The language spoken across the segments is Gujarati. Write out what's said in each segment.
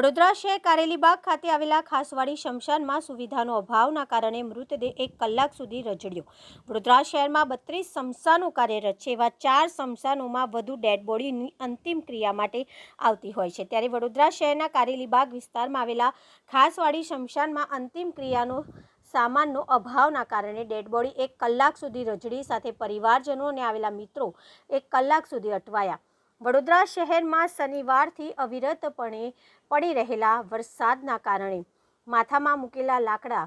વડોદરા શહેર કારેલીબાગ ખાતે આવેલા ખાસવાડી શમશાનમાં સુવિધાનો અભાવના કારણે મૃતદેહ એક કલાક સુધી રજડ્યો. વડોદરા શહેરમાં બત્રીસ શમશાનો કાર્યરત છે, એવા ચાર શમશાનોમાં વધુ ડેડ બોડીની અંતિમ ક્રિયા માટે આવતી હોય છે. ત્યારે વડોદરા શહેરના કારેલીબાગ વિસ્તારમાં આવેલા ખાસવાડી શમશાનમાં અંતિમ ક્રિયાનો સામાનનો અભાવના કારણે ડેડ બોડી એક કલાક સુધી રજડી, સાથે પરિવારજનો અને આવેલા મિત્રો એક કલાક સુધી અટવાયા. વડોદરા શહેરમાં શનિવારથી અવિરતપણે પડી રહેલા વરસાદના કારણે માથામાં મૂકેલા લાકડા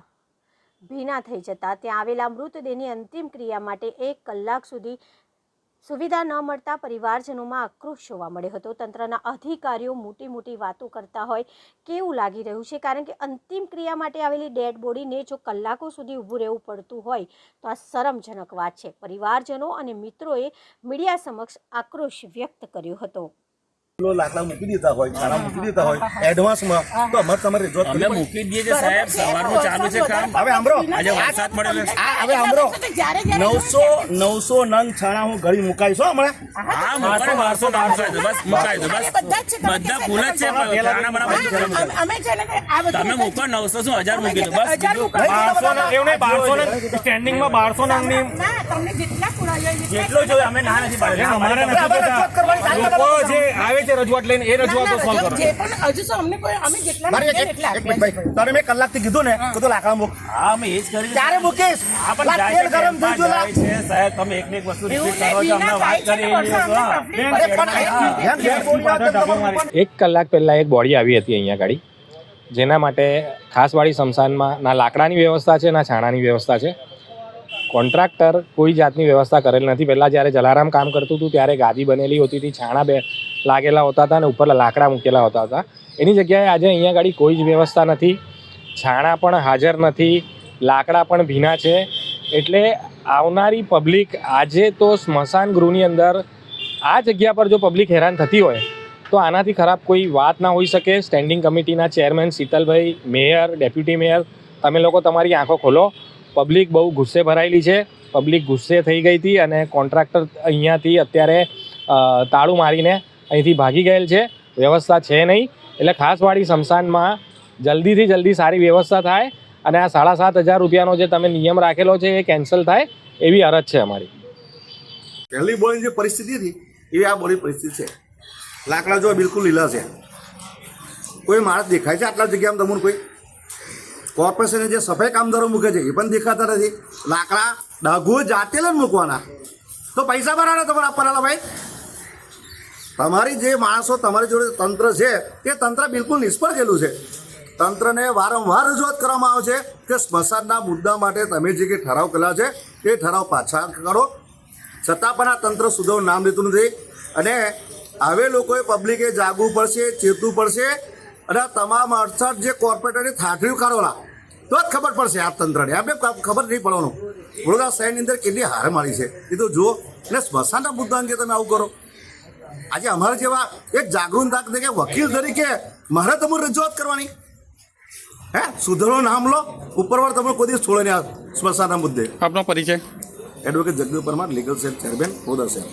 ભીના થઈ જતા. ત્યાં આવેલા મૃતદેહની અંતિમ ક્રિયા માટે એક કલાક સુધી સુવિધા ન મળતા પરિવારજનોમાં આક્રોશ જોવા મળ્યો હતો. તંત્રના અધિકારીઓ મોટી મોટી વાતો કરતા હોય કેવું લાગી રહ્યું છે? કારણ કે અંતિમ ક્રિયા માટે આવેલી ડેડ બોડીને જો કલાકો સુધી ઊભું રહેવું પડતું હોય તો આ શરમજનક વાત છે. પરિવારજનો અને મિત્રોએ મીડિયા સમક્ષ આક્રોશ વ્યક્ત કર્યો હતો. કિલો લાકડા મૂકી દીધા હોય ખાના મૂકી દીધા હોય એડવાન્સમાં તો અમારે તમારે રજૂઆત અમે મૂકી દઈએ છે સાહેબ સવારનું ચાલુ છે કામ. હવે સાંભળો. આજે વરસાદ પડ્યો છે. હવે સાંભળો. નવસો નવસો નંગ છાણા હું ઘડી મુકાઈશ હો હમણાં. હા મુકાય બારસો બારસો બસ મુકાય છે બસ બધા ફૂલ જ છે પણ ખાના બના બધું ફૂલ મુકાય. અમે છે ને તમે મૂકો નવસો શું હજાર મૂકી દો બસ. બારસો નંગ એવું નહીં બારસો નંગ સ્ટેન્ડિંગમાં બારસો નંગની ના તમને જેટલા જોઈએ અમે ના નથી એમ અમારે નથી લોકો જે આવે છે રજૂઆત લઈને એ રજૂઆતો સોલ્વ કરો. જે પણ હજુ તો અમને કોઈ અમે જેટલા મારે એક એક મિનિટ ભાઈ તારે મેં કલાકથી કીધું ને કે તું લાકડા મૂક. હા અમે એ જ કરી ત્યારે મૂકીશ? હા પણ જાય તેલ ગરમ થઈ ગયું લા. છે સાહેબ તમે એક ને એક વસ્તુ રિપીટ કરો છો અમને વાત કરી. એક કલાક પહેલા એક બોડી આવી હતી અહીંયા ગાડી જેના માટે ખાસવાડી સ્મશાનમાં ના લાકડાની વ્યવસ્થા છે ના છાણાની વ્યવસ્થા છે. કોન્ટ્રાક્ટર કોઈ જાતની વ્યવસ્થા કરેલ નથી. પહેલાં જ્યારે જલારામ કામ કરતું હતું ત્યારે ગાદી બનેલી હોતી હતી છાણા બે લાગેલા હોતા હતા અને ઉપર લાકડા મૂકેલા હોતા હતા. એની જગ્યાએ આજે અહીંયા ગાડી કોઈ જ વ્યવસ્થા નથી. છાણા પણ હાજર નથી. લાકડા પણ ભીના છે. એટલે આવનારી પબ્લિક આજે તો સ્મશાન ગૃહની અંદર આ જગ્યા પર જો પબ્લિક હેરાન થતી હોય, તો આનાથી ખરાબ કોઈ વાત ના હોઈ શકે. સ્ટેન્ડિંગ કમિટીના chairman Shitalbhai mayor, deputy mayor, તમે લોકો તમારી આંખો ખોલો. પબ્લિક બહુ ગુસ્સે ભરાયેલી છે. પબ્લિક ગુસ્સે થઈ ગઈ હતી અને કોન્ટ્રાક્ટર અહીંયાથી અત્યારે તાળું મારીને અહીંથી ભાગી ગયેલ છે. વ્યવસ્થા છે નહીં. એટલે ખાસવાડી સ્મશાનમાં જલ્દીથી જલ્દી સારી વ્યવસ્થા થાય અને આ સાડા સાત હજાર રૂપિયાનો જે તમે નિયમ રાખેલો છે એ કેન્સલ થાય એવી અરજ છે અમારી. પહેલી બોલીની જે પરિસ્થિતિ હતી એવી આ બોલી પરિસ્થિતિ છે. લાકડા જો બિલકુલ લીલા છે. કોઈ માણસ દેખાય છે આટલા જગ્યામાં તમને કોઈ? કોર્પોરેશને જે સફાઈ કામદારો મૂકે છે, એ પણ દેખાતા નથી. લાકડા ડાઘો જાતે જ મૂકવાના. તો પૈસા ભરાના તમારે આપવાના ભાઈ? તમારી જે માણસો તમારી જોડે તંત્ર છે, એ તંત્ર બિલકુલ નિષ્ફળ ગયેલું છે. તંત્રને વારંવાર રજૂઆત કરવામાં આવે છે કે સ્મશાનના મુદ્દા માટે તમે જે કંઈ ઠરાવ કરેલા છે, એ ઠરાવ પાછા કરો. છતાં પણ આ તંત્ર સુધરવું નામ લેતું નથી. અને હવે લોકોએ પબ્લિકે જાગવું પડશે, ચેતવું પડશે. અને તમામ અડસઠ જે કોર્પોરેટરની થાઠડીઓ કાઢોલા તો જ ખબર પડશે આ તંત્રને. આપણે ખબર નહીં પડવાનું. વડોદરા શહેરની અંદર કેટલી હાર મારી છે. એ તો જુઓ. એટલે સ્મશાનના મુદ્દા અંગે તમે આવું કરો. આજે અમારા જેવા એક જાગૃત તરીકે વકીલ તરીકે મારે તમારે રજૂઆત કરવાની. હે? સુધરો નામ લો ઉપરવાળ તમે કોઈ દિવસ છોડે નહીં સ્મશાનના મુદ્દે. આપનો પરિચય. Advocate Jagdip Parmar legal cell chairman Vadodara શહેર